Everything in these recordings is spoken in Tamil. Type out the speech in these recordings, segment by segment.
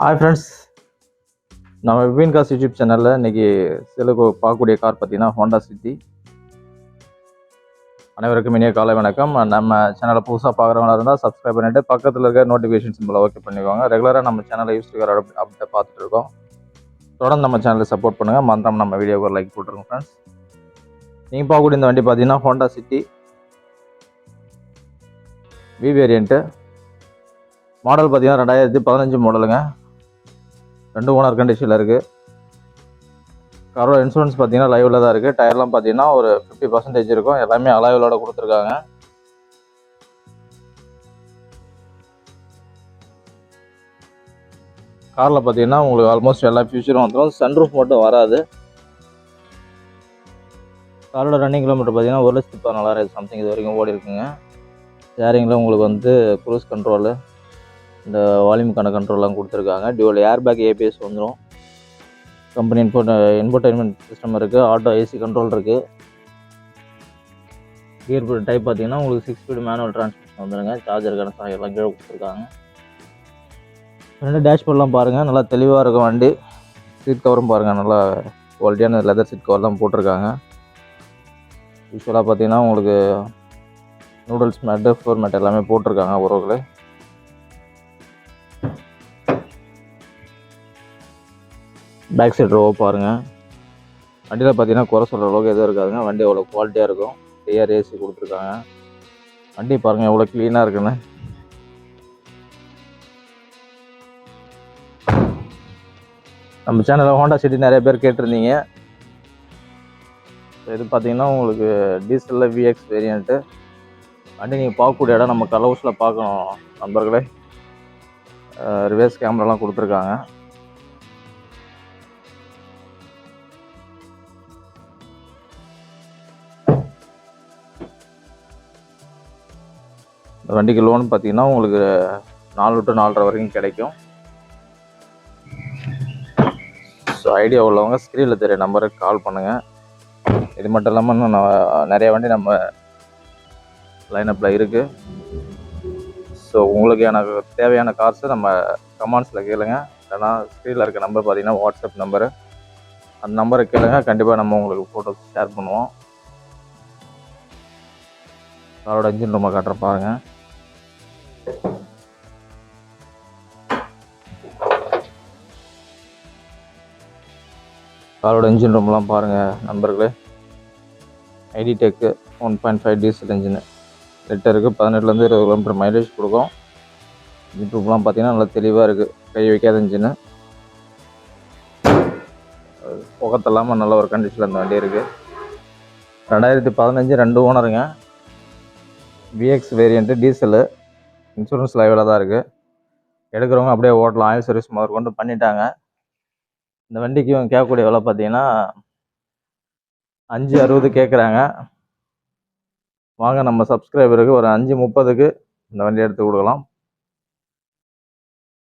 ஹாய் ஃப்ரெண்ட்ஸ் நம்ம விபின் காஸ் யூடியூப் சேனலில் இன்றைக்கி சில பார்க்கக்கூடிய கார் பார்த்தீங்கன்னா ஹோண்டா சிட்டி அனைவருக்கும் இனிய காலை வணக்கம். நம்ம சேனலை புதுசாக பார்க்குறவங்களா இருந்தால் சப்ஸ்கிரைப் பண்ணிவிட்டு பக்கத்தில் இருக்க நோட்டிஃபிகேஷன் சிம்பிளை ஓகே பண்ணிக்கோங்க. ரெகுலராக நம்ம சேனலை யூஸ் கார் அப்டேட் பார்த்துட்டு இருக்கோம். தொடர்ந்து நம்ம சேனலை சப்போர்ட் பண்ணுங்கள் மந்திரம் நம்ம வீடியோக்கு ஒரு லைக் போட்டுருங்க ஃப்ரெண்ட்ஸ் நீங்கள் பார்க்கக்கூடிய இந்த வண்டி பார்த்தீங்கன்னா Honda City V variant model பார்த்தீங்கன்னா ரெண்டாயிரத்தி பதினஞ்சு மாடலுங்க ரெண்டு ஓனர் கண்டிஷனில் இருக்குது காரோட இன்சூரன்ஸ் பார்த்தீங்கன்னா லைவில் தான் இருக்குது டயர்லாம் பார்த்தீங்கன்னா ஒரு ஃபிஃப்டி பர்சன்டேஜ் இருக்கும். எல்லாமே அலைவிலோட கொடுத்துருக்காங்க. காரில் பார்த்தீங்கன்னா உங்களுக்கு ஆல்மோஸ்ட் எல்லா ஃபியூச்சரும் வந்துடும் சன்ரூஃப் மட்டும் வராது. காரோட ரன்னிங் கிலோமீட்டர் பார்த்தீங்கன்னா ஒரு லட்சத்து பதினாலாயிரம் சம்திங் இது வரைக்கும் ஓடி இருக்குங்க ஷேரிங்கில் உங்களுக்கு வந்து குரூஸ் கண்ட்ரோலு இந்த வால்யூமுக்கான கண்ட்ரோல்லாம் கொடுத்துருக்காங்க. டியூவல் ஏர் பேக் ஏபிஎஸ் வந்துடும் கம்பெனி இன்போ இன்ஃபோர்டைன்மெண்ட் சிஸ்டம் இருக்குது ஆட்டோ ஏசி கண்ட்ரோல் இருக்குது கியர் டைப் பார்த்தீங்கன்னா உங்களுக்கு சிக்ஸ் ஸ்பீடு மேனுவல் டிரான்ஸ்மிஷன் வந்துடுங்க சார்ஜருக்கான சாயெல்லாம் கீழே கொடுத்துருக்காங்க. ரெண்டு டேஷ்போர்ட்லாம் பாருங்கள் நல்லா தெளிவாக இருக்கும் வண்டி. சீட் கவரும் பாருங்கள் நல்லா குவாலிட்டியான லெதர் சீட் கவர்லாம் போட்டிருக்காங்க. யூஸ்வலாக பார்த்தீங்கன்னா உங்களுக்கு நூடுல்ஸ் மேட்டு ஃபோர் மேட் எல்லாமே போட்டிருக்காங்க. உறவுகளை பேக் சைடு ரோவை பாருங்கள் வண்டியில் பார்த்தீங்கன்னா குறை சொல்கிற அளவுக்கு எதுவும் இருக்காதுங்க. வண்டி அவ்வளோ குவாலிட்டியாக இருக்கும். டிஆர் ஏசி கொடுத்துருக்காங்க. வண்டி பாருங்கள் எவ்வளோ க்ளீனாக இருக்குன்னு. நம்ம சேனலில் ஹோண்டா சிட்டி நிறைய பேர் கேட்டிருந்தீங்க. இது பார்த்தீங்கன்னா உங்களுக்கு டீசலில் விஎக்ஸ் வேரியண்ட்டு வண்டி நீங்கள் பார்க்கக்கூடிய இடம் நம்ம கலவுஸில் பார்க்கணும் நண்பர்களே. ரிவர்ஸ் கேமராலாம் கொடுத்துருக்காங்க. வண்டிக்கு லோன் பார்த்தீங்கன்னா உங்களுக்கு நாலு டு நாலரை வரைக்கும் கிடைக்கும். ஸோ ஐடியா உள்ளவங்க ஸ்க்ரீனில் தெரிய நம்பருக்கு கால் பண்ணுங்கள் இது மட்டும் இல்லாமல் இன்னும் நான் நிறைய வண்டி நம்ம லைனப்பில் இருக்குது ஸோ உங்களுக்கு எனக்கு தேவையான கார்ஸை நம்ம கமெண்ட்ஸில் கேளுங்க. இல்லைனா ஸ்க்ரீனில் இருக்க நம்பர் பார்த்தீங்கன்னா வாட்ஸ்அப் நம்பரு அந்த நம்பரை கேளுங்க. கண்டிப்பாக நம்ம உங்களுக்கு ஃபோட்டோஸ் ஷேர் பண்ணுவோம். காரோட இன்ஜின் ரொம்ப காட்டுற பாருங்கள் காரோட இன்ஜின் ரூம்லாம் பாருங்கள் நண்பர்களே. IDTEC one point five diesel engine லிட்டருக்கு பதினெட்டுலேருந்து இருபது கிலோமீட்டர் மைலேஜ் கொடுக்கும். இன்ஜின் ரூம்லாம் பார்த்தீங்கன்னா நல்லா தெளிவாக இருக்குது கை வைக்காத இன்ஜினு புகத்தில்லாமல் நல்ல ஒரு கண்டிஷனில் இந்த வண்டி இருக்குது ரெண்டாயிரத்தி பதினஞ்சு ரெண்டு ஓனருங்க விஎக்ஸ் வேரியண்ட்டு டீசலு இன்சூரன்ஸ் லைவில் தான் இருக்குது எடுக்கிறவங்க அப்படியே ஓட்டலாம். ஆயில் சர்வீஸ் முதற்கொண்டு பண்ணிட்டாங்க. இந்த வண்டிக்கு இவங்க கேட்கக்கூடிய விலை பார்த்தீங்கன்னா அஞ்சு அறுபது கேட்குறாங்க வாங்க நம்ம சப்ஸ்கிரைபருக்கு ஒரு அஞ்சு முப்பதுக்கு இந்த வண்டி எடுத்து கொடுக்கலாம்.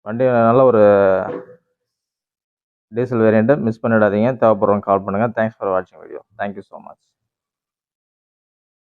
வண்டி நல்ல ஒரு டீசல் வேரியண்ட்டு மிஸ் பண்ணிடாதீங்க. தேவைப்படுறவங்க கால் பண்ணுங்கள் தேங்க்ஸ் ஃபார் வாட்சிங் video thank you so much